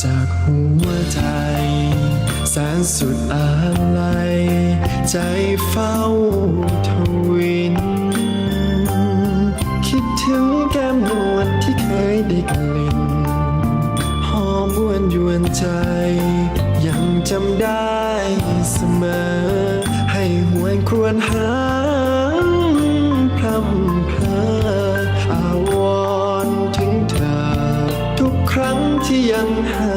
จากหัวใจ แสนสุดอาลัยใจเฝ้าทวิน คิดถึงแก้มนวดที่เคยได้กลิ่นหอมบวนยวนใจ ยังจำได้เสมอ ให้หวนครวญหา ที่ยังหา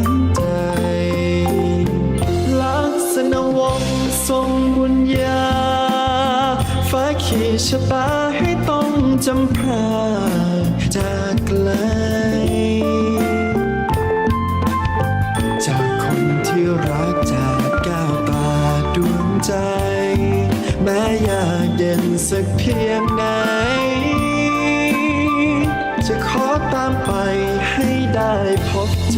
ยใจลักษณะวงทรงบุญญาฟ้าขีชะตาให้ต้องจำพราจากไกล จากคนที่รักจากก้าวตาดวงใจ แม้ยากเย็นสักเพียงไหะวงศ์จ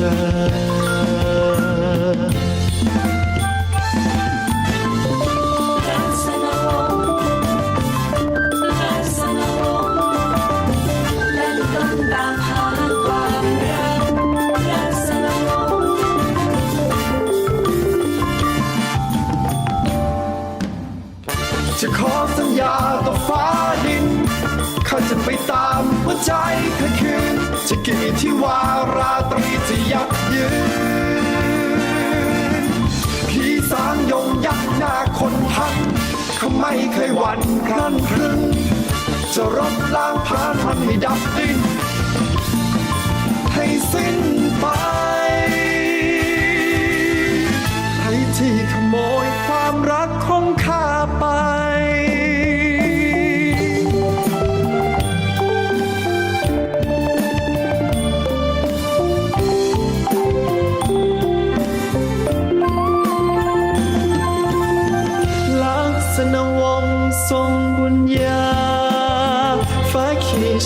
ะขอสัญญาต่อฟ้าดินเขาจะไปตามหัวใจเธอคืน จะกี่ที่วาราตรีจะยับยืนผีสางยงยักษ์หน้าคนพันเขาไม่เคยหวั่นคลั่นครึงจะรบล้างผ่านมันให้ดับดิ้นให้สิ้น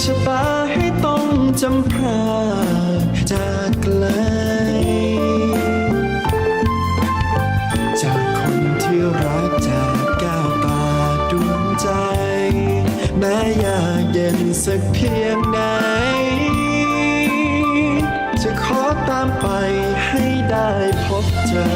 ชะตาให้ต้องจำพราจากไกล จากคนที่รักจากก้าวตาดวงใจ แม้ยากเย็นสักเพียงไหน จะขอตามไปให้ได้พบเจอ